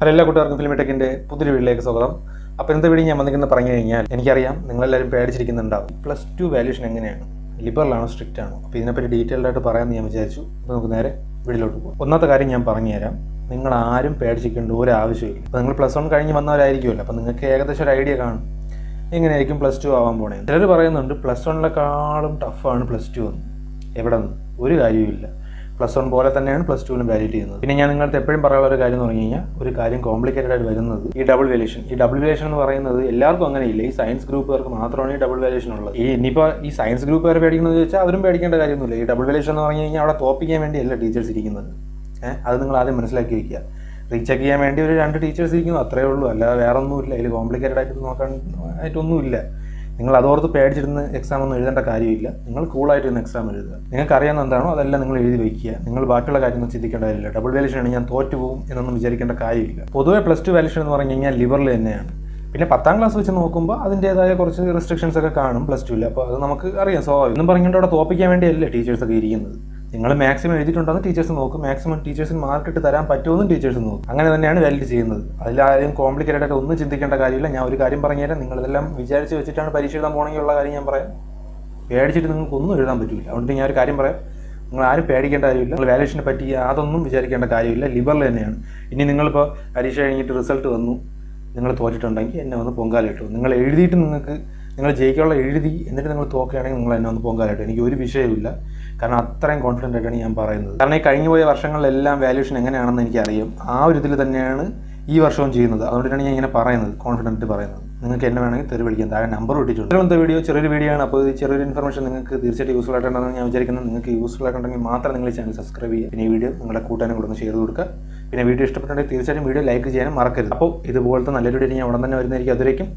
Hello എല്ലാ കൂട്ടുകാർക്കും film ടെക്കിന്റെ പുതിയൊരു വീട്ടിലേക്ക് സ്വാഗതം. അപ്പോൾ ഇന്നത്തെ വീഡിയോ ഞാൻ വന്നിരിക്കുന്നത് പറഞ്ഞു കഴിഞ്ഞാൽ എനിക്കറിയാം നിങ്ങളെല്ലാവരും പേടിച്ചിരിക്കുന്നുണ്ടാവും. പ്ലസ് ടു വാല്യൂഷൻ എങ്ങനെയാണ്? ലിബറൽ ആണോ സ്ട്രിക്റ്റ് ആണോ? അപ്പോൾ ഇതിനെപ്പറ്റി ഡീറ്റെയിൽഡ് ആയിട്ട് പറയാമെന്ന് ഞാൻ വിചാരിച്ചു. അപ്പോൾ നമുക്ക് നേരെ വീട്ടിലോട്ട് പോകും ഒന്നാമത്തെ കാര്യം ഞാൻ പറഞ്ഞുതരാം നിങ്ങൾ ആരും പേടിച്ചിരിക്കേണ്ട ഒരു ആവശ്യമില്ല. അപ്പോൾ നിങ്ങൾ പ്ലസ് വൺ കഴിഞ്ഞ് വന്നവരായിരിക്കുമല്ലോ. അപ്പോൾ നിങ്ങൾക്ക് ഏകദേശം ഒരു ഐഡിയ കാണും. എങ്ങനെയായിരിക്കും പ്ലസ് ടു ആവാൻ പോണേ ചിലർ പറയുന്നുണ്ട് പ്ലസ് വണ്ണിനെക്കാളും ടഫാണ് പ്ലസ് ടു എന്ന്. എവിടെ നിന്ന്? ഒരു കാര്യവുമില്ല. പ്ലസ് വൺ പോലെ തന്നെയാണ് പ്ലസ് ടുവിലും വാലിഡ് ചെയ്യുന്നത്. പിന്നെ ഞാൻ നിങ്ങളുടെ എപ്പോഴും പറയാനുള്ള ഒരു കാര്യം എന്ന് പറഞ്ഞു കഴിഞ്ഞാൽ ഒരു കാര്യം കോംപ്ലിക്കേറ്റഡ് ആയിട്ട് വരുന്നത് ഈ ഡബിൾ വേലേഷൻ ഈ ഡബിൾ വേലേഷൻ എന്ന് പറയുന്നത് എല്ലാവർക്കും അങ്ങനെ ഇല്ല ഈ സയൻസ് ഗ്രൂപ്പുകാർക്ക് മാത്രമാണ് ഈ ഡബിൾ വേലേഷൻ ഉള്ളത്. ഈ ഇനിയിപ്പോൾ ഈ സയൻസ് ഗ്രൂപ്പുകാർ പേടിക്കണമെന്ന് ചോദിച്ചാൽ അവരും പേടിക്കേണ്ട കാര്യമൊന്നുമില്ല. ഈ ഡബിൾ വേലേഷൻ എന്ന് പറഞ്ഞു കഴിഞ്ഞാൽ അവിടെ തോപ്പിക്കാൻ വേണ്ടിയല്ല ടീച്ചേഴ്സ് ഇരിക്കുന്നത്. അത് നിങ്ങൾ ആദ്യം മനസ്സിലാക്കി വയ്ക്കുക റീചെക്ക് ചെയ്യാൻ വേണ്ടി ഒരു രണ്ട് ടീച്ചേഴ്സ് ഇരിക്കുന്നു അത്രേ ഉള്ളൂ. അല്ലാതെ വേറെ ഒന്നുമില്ല അതിൽ കോംപ്ലിക്കേറ്റഡ് ആയിട്ട് നോക്കാൻ ആയിട്ടൊന്നുമില്ല. നിങ്ങൾ അതോർത്ത് പേടിച്ചിരുന്ന് എക്സാം ഒന്നും എഴുതേണ്ട കാര്യമില്ല. നിങ്ങൾ കൂളായിട്ട് ഇരുന്ന് എക്സാം എഴുതുക. നിങ്ങൾക്ക് അറിയാവുന്ന എന്താണോ അതെല്ലാം നിങ്ങൾ എഴുതി വയ്ക്കുക നിങ്ങൾ ബാക്കിയുള്ള കാര്യമൊന്നും ചിന്തിക്കേണ്ട കാര്യമില്ല ഡബിൾ വാല്യൂഷൻ ആണ് ഞാൻ തോറ്റു പോകും എന്നൊന്നും വിചാരിക്കേണ്ട കാര്യമില്ല. പൊതുവെ പ്ലസ് ടു വാല്യൂഷൻ എന്ന് പറഞ്ഞു കഴിഞ്ഞാൽ ലിവറിൽ തന്നെയാണ്. പിന്നെ പത്താം ക്ലാസ് വെച്ച് നോക്കുമ്പോൾ അതിന്റേതായ കുറച്ച് റെസ്ട്രിക്ഷൻസ് ഒക്കെ കാണും പ്ലസ് ടുവിൽ അപ്പോൾ അത് നമുക്ക് അറിയാം സ്വാഭാവികം. എന്നും പറഞ്ഞുകൊണ്ട് അവിടെ തോപ്പിക്കാൻ വേണ്ടിയല്ലേ ടീച്ചേഴ്സൊക്കെ ഇരിക്കുന്നത്. നിങ്ങൾ മാക്സിമം എഴുതിയിട്ടുണ്ടെന്ന് ടീച്ചേഴ്സ് നോക്കും. മാക്സിമം ടീച്ചേഴ്സിന് മാർക്ക് ഇട്ട് തരാൻ പറ്റുമെന്നും ടീച്ചേഴ്സ് നോക്കും. അങ്ങനെ തന്നെയാണ് വാലിഡ് ചെയ്യുന്നത്. അതിലാരും കോംപ്ലിക്കേറ്റഡ് ആയിട്ട് ഒന്നും ചിന്തിക്കേണ്ട കാര്യമില്ല. ഞാൻ ഒരു കാര്യം പറഞ്ഞുതരാം. നിങ്ങളിതെല്ലാം വിചാരിച്ച് വെച്ചിട്ടാണ് പരീക്ഷ എഴുതാൻ പോകണമെങ്കിൽ ഉള്ള കാര്യം ഞാൻ പറയാം. പേടിച്ചിട്ട് നിങ്ങൾക്ക് ഒന്നും എഴുതാൻ പറ്റില്ല അതുകൊണ്ട് ഞാൻ ഒരു കാര്യം പറയാം. നിങ്ങൾ ആരും പേടിക്കേണ്ട കാര്യമില്ല. നിങ്ങൾ വാലേഷനെ പറ്റി അതൊന്നും വിചാരിക്കേണ്ട കാര്യമില്ല. ലിബറിൽ തന്നെയാണ്. ഇനി നിങ്ങളിപ്പോൾ പരീക്ഷ കഴിഞ്ഞിട്ട് റിസൾട്ട് വന്നു. നിങ്ങൾ തോറ്റിട്ടുണ്ടെങ്കിൽ എന്നെ വന്ന് പൊങ്കാലിട്ടു നിങ്ങൾ എഴുതിയിട്ട് നിങ്ങൾക്ക് നിങ്ങൾ ജയിക്കാനുള്ള എഴുതി എന്നിട്ട് നിങ്ങൾ തോക്കുകയാണെങ്കിൽ നിങ്ങൾ എന്നെ ഒന്ന് പൊങ്കാലായിട്ട്. എനിക്ക് ഒരു വിഷയമില്ല കാരണം അത്രയും കോൺഫിഡന്റ് ആയിട്ടാണ് ഞാൻ പറയുന്നത്. കാരണം ഈ കഴിഞ്ഞു പോയ വർഷങ്ങളിലെല്ലാം വാല്യൂഷൻ എങ്ങനെയാണെന്ന് എനിക്കറിയാം. ആ ഒരു ഇതിൽ തന്നെയാണ് ഈ വർഷവും ചെയ്യുന്നത്. അതുകൊണ്ടാണ് ഞാൻ ഇങ്ങനെ പറയുന്നത് കോൺഫിഡന്റ് പറയുന്നത്. നിങ്ങൾക്ക് എന്നെ വേണമെങ്കിൽ തെറി വിളിക്കാം താഴെ നമ്പർ ഇട്ടിട്ടുണ്ട്. ഇന്നത്തെ വീഡിയോ ചെറിയൊരു വീഡിയോ ആണ്. അപ്പോൾ ഇത് ചെറിയൊരു ഇൻഫർമേഷൻ നിങ്ങൾക്ക് തീർച്ചയായിട്ടും യൂസ്ഫുൾ ആയിട്ടുണ്ടെന്ന് ഞാൻ വിചാരിക്കുന്നത്. നിങ്ങൾക്ക് യൂസ്ഫുൾ ആയിട്ടുണ്ടെങ്കിൽ മാത്രം നിങ്ങൾ ഈ ചാനൽ സബ്സ്ക്രൈബ് ചെയ്യുക. പിന്നെ ഈ വീഡിയോ നിങ്ങളുടെ കൂട്ടാനും കൂടെ ഒന്ന് ഷെയർ കൊടുക്കുക. പിന്നെ വീഡിയോ ഇഷ്ടപ്പെട്ടുണ്ടെങ്കിൽ തീർച്ചയായിട്ടും വീഡിയോ ലൈക്ക് ചെയ്യാനും മറക്കരുത്. അപ്പോൾ ഇതുപോലത്തെ നല്ലൊരു വീഡിയോ ഞാൻ ഉടൻ തന്നെ വരുന്നതായിരിക്കും. അതുവരേക്കും